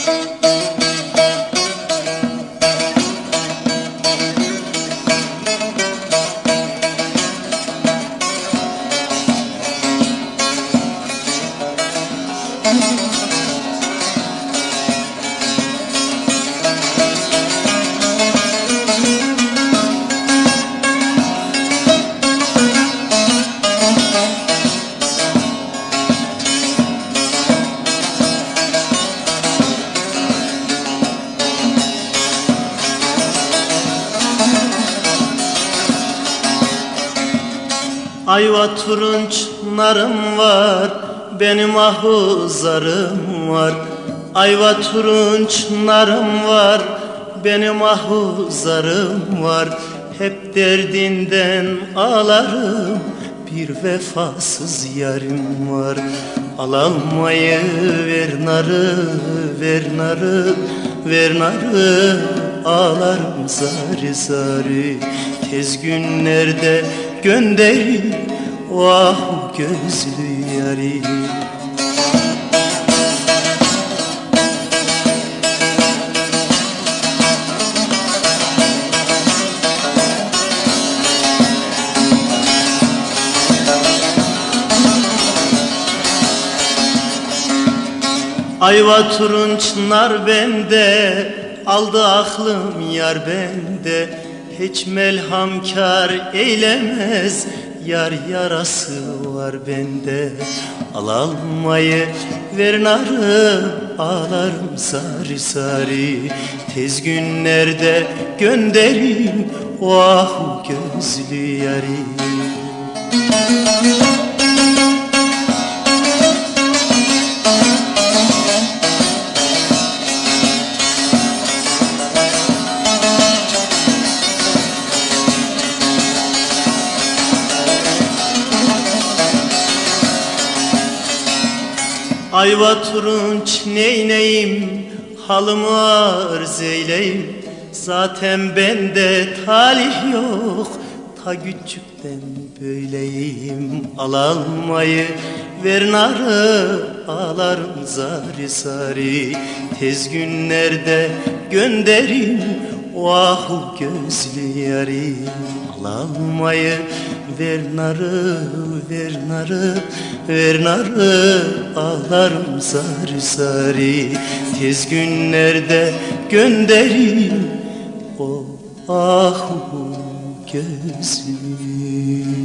Música Ayva turunç narım var Benim ahuzarım var. Ayva turunç narım var Benim ahuzarım var. Hep derdinden ağlarım Bir vefasız yarim var. Al almayı ver narı Ver narı Ver narı. Ağlarım zari zari Tez günlerde gönderin Vah gözlü yarim Ayva turunç nar bende Aldı aklım yar bende Hiç melhamkar eylemez. Yar yarası var bende. Al almayı ver narı Ağlarım sarı sarı Tez günlerde gönderin Vah gözlü yarim Ayva turunç neyneyim Halımı arz eyleyim. Zaten bende talih yok Ta küçükten böyleyim. Al almayı ver narı Ağlarım zari zari Tez günlerde gönderin Vah gözlü yarim. Al almayı ver narı ver narı ver narı. Ağlarım zari zari Tez günlerde gönderin O ah gözlü